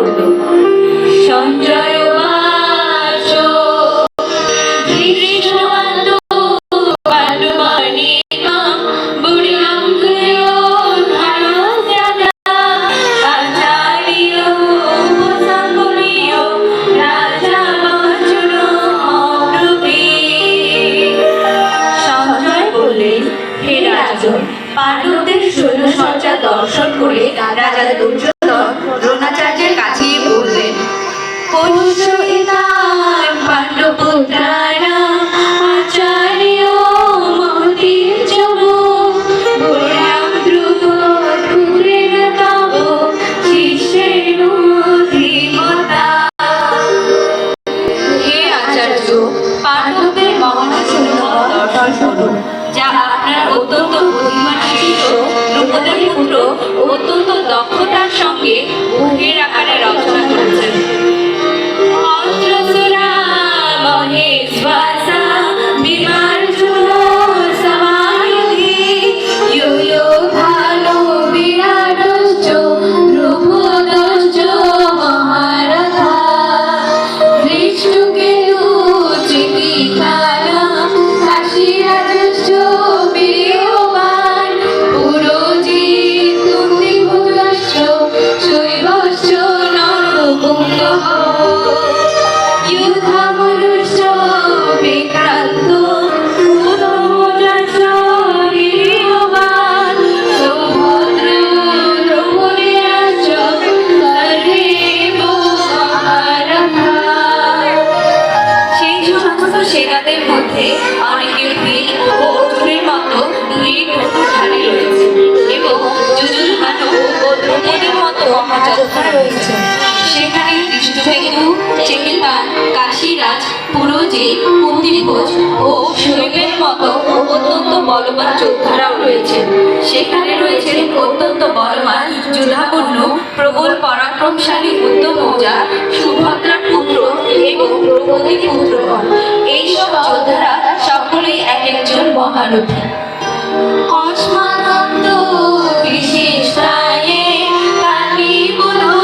করল অত্যন্ত বুদ্ধিমান শিষ্য দ্রৌপদের পুত্র অত্যন্ত দক্ষতার সঙ্গে উহের আকারে রচনা করেছেন। সেনাদের মধ্যে অনেকে ভীম ও অর্জুনের মতো বীর ধনুধারী রয়েছে এবং ও মতো রয়েছে। সেখানে কাশীরাজ পুরোজিৎ কুন্তিভোজ ও শৈবের মতো অত্যন্ত বলবান যোদ্ধারাও রয়েছে। সেখানে রয়েছে অত্যন্ত বলবান যোধাপূর্ণ, প্রবল পরাক্রমশালী উত্তম মৌজা, সুভদ্রার পুত্র এবং পুত্রগণ মহারথী অস্মাকন্ত বিশিষ্টায়ে কালী বলো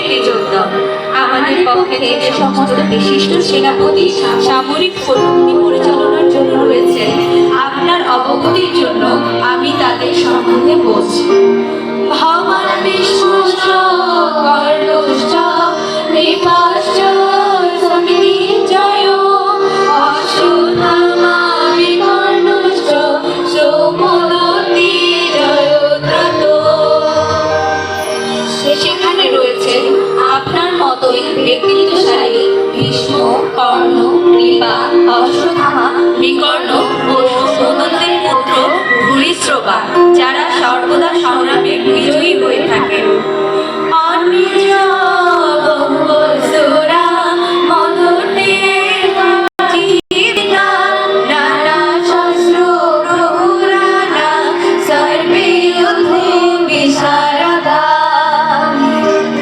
দ্বিজোত্তম আমাদের পক্ষে সমস্ত বিশিষ্ট সেনাপতি সামরিক প্রযুক্তি পরিচালনার জন্য রয়েছে আপনার অবগতির জন্য আমি তাদের সম্বন্ধে বলছি যারা সর্বদা সংগ্রামে বিজয়ী হয়ে